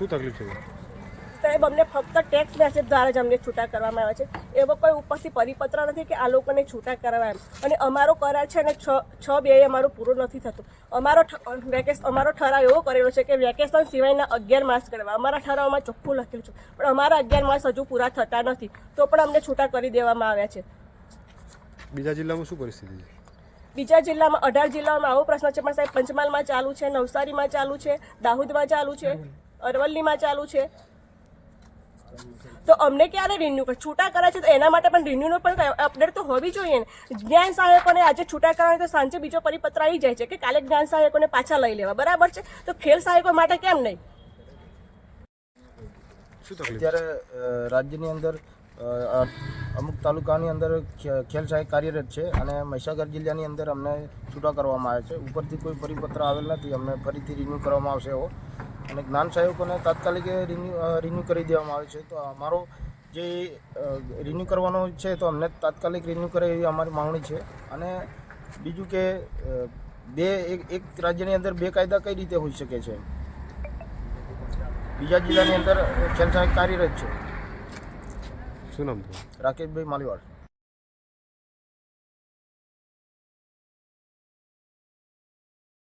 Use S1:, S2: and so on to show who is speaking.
S1: શું તકલીફ છે
S2: સાહેબ અમને ફક્ત ટેક્સ મેસેજ દ્વારા જ અમને છૂટા કરવામાં આવે છે. એવો કોઈ ઉપરથી પરિપત્ર નથી કે આ લોકોને છૂટા કરવા એમ. અને અમારો કરાર છે ને છ છ બે અમારો પૂરો નથી થતો. અમારો વેકેશન વેકેશ અમારો ઠરાવ એવો કરેલો છે કે વેકેશન સિવાયના અગિયાર માસ કરવા અમારા ઠરાવમાં ચોખ્ખું લખેલું છે. પણ અમારા અગિયાર માસ હજુ પૂરા થતા નથી. તો પણ અમને છૂટા કરી દેવામાં આવ્યા છે.
S1: બીજા જિલ્લામાં શું પરિસ્થિતિ છે?
S2: બીજા જિલ્લામાં અઢાર જિલ્લામાં આવો પ્રશ્ન છે. પણ સાહેબ પંચમહાલમાં ચાલુ છે નવસારીમાં ચાલુ છે દાહોદમાં ચાલુ છે. અરવલ્લીમાં ચાલુ છે. તો અમને ક્યારે રિન્યુ કરે છૂટા કરે છે તો એના માટે પણ રિન્યુનો પણ અપડેટ તો હોવી જોઈએ ને. જ્ઞાન સહાયકોને આજે છૂટા કરવાની તો સાંજે બીજો પરિપત્ર આવી જાય છે કે કાલે જ્ઞાન સહાયકોને પાછા લઈ લેવા. બરાબર છે? તો ખેલ સહાયકો માટે કેમ નહીં?
S1: શું
S3: અત્યારે રાજ્યની અંદર અમુક તાલુકાની અંદર ખેલ સહાય કાર્યરત છે અને મહીસાગર જિલ્લાની અંદર અમને છૂટા કરવામાં આવે છે. ઉપરથી કોઈ પરિપત્ર આવેલ નથી. અમને ફરીથી રિન્યૂ કરવામાં આવશે એવો. અને જ્ઞાન સહાયકોને તાત્કાલિક રિન્યુ રિન્યૂ કરી દેવામાં આવે છે. તો અમારો જે રિન્યૂ કરવાનો છે તો અમને તાત્કાલિક રિન્યૂ કરે એવી અમારી માંગણી છે. અને બીજું કે બે એક એક રાજ્યની અંદર બે કાયદા કઈ રીતે હોઈ શકે છે? બીજા જિલ્લાની અંદર ખેલ કાર્યરત છે.
S1: શું નામ
S3: રાકેશભાઈ માલીવાડ.